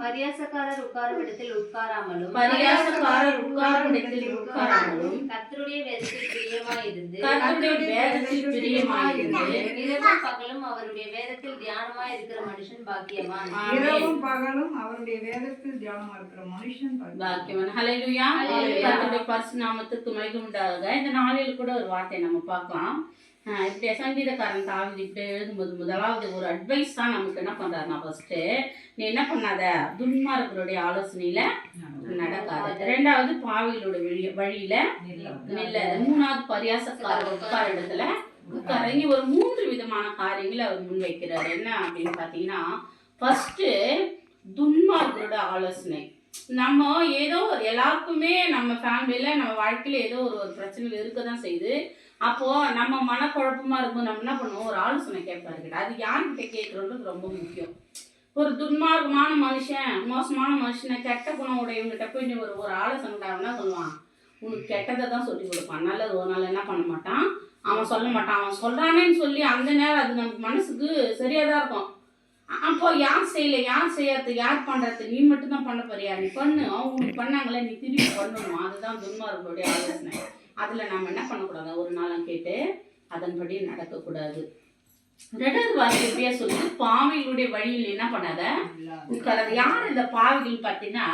பரியாசக்காரர் உட்காரும் இடத்தில் உட்காராமலும் பரியாசக்காரர் உட்காரும் இடத்தில் உட்காராமலும் கர்த்தருடைய வேதத்தில் பிரியமாயிருந்து கர்த்தருடைய வேதத்தில் பிரியமாயிருந்து இரவும் பகலும் அவருடைய வேதத்தில் தியானமாய் இருக்கிற மனுஷன் பாக்கியவான். இரவும் பகலும் அவருடைய வேதத்தில் தியானமா இருக்கிற மனுஷன் பாக்கியவான். ஹalleluya. கர்த்தருடைய பரிசு நாமத்துக்கு மகிமை உண்டாகுக இந்த நாளில் கூட ஒரு வார்த்தை நம்ம பார்க்கலாம் இப்படி சங்கீதக்காரன் தாவிது இப்படி எழுதும்போது முதலாவது ஒரு அட்வைஸ் தான் நமக்கு என்ன பண்ணுறாருனா ஃபஸ்ட்டு நீ என்ன பண்ணாத? துன்மார்களுடைய ஆலோசனையில் நடக்காத. ரெண்டாவது பாவிகளுடைய வழி வழியில் நில்ல மூணாவது பரியாசக்காரர் உட்கார இடத்துல உட்காரங்கி ஒரு மூன்று விதமான காரியங்களை அவர் முன்வைக்கிறார். என்ன அப்படின்னு பார்த்தீங்கன்னா ஃபஸ்ட்டு துன்மார்களோட ஆலோசனை. நம்ம ஏதோ எல்லாருக்குமே நம்ம ஃபேமிலியில் நம்ம வாழ்க்கையில் ஏதோ ஒரு ஒரு பிரச்சனைகள் இருக்க தான் செய்யுது. அப்போ நம்ம மனக்குழப்பமா இருக்கும் நம்ம என்ன பண்ணுவோம்? ஒரு ஆலோசனை கேட்பாரு கிட்ட. அது யார்கிட்ட கேட்கறது ரொம்ப முக்கியம். ஒரு துன்மார்க்கமான மனுஷன் மோசமான மனுஷனை கெட்ட குணம் உடையவங்கிட்ட போய் நீ ஒரு ஒரு ஆலோசனை சொல்லுவான் உனக்கு கெட்டதை தான் சொல்லி கொடுப்பான். நல்லது ஒரு நாள் என்ன பண்ண மாட்டான்? அவன் சொல்ல மாட்டான். அவன் சொல்றானேன்னு சொல்லி அந்த நேரம் அது நமக்கு மனசுக்கு சரியா தான் இருக்கும். அப்போ யார் செய்யல? யார் செய்யறது யார் பண்றது? நீ மட்டும் தான் பண்ண போறியா? நீ பண்ணு. அவங்க பண்ணாங்களே நீ திருப்பி பண்ணணும். அதுதான் துன்மார்களுடைய ஆலோசனை. அதுல நம்ம என்ன பண்ணக்கூடாது? ஒரு நாளும் கேட்டு அதன்படி நடக்கக்கூடாது. ரெண்டாவது எப்படியா சொல்லுது. பாவிகளுடைய வழியில் என்ன பண்ணாத? யார் இந்த பாவிகள் பார்த்தீங்கன்னா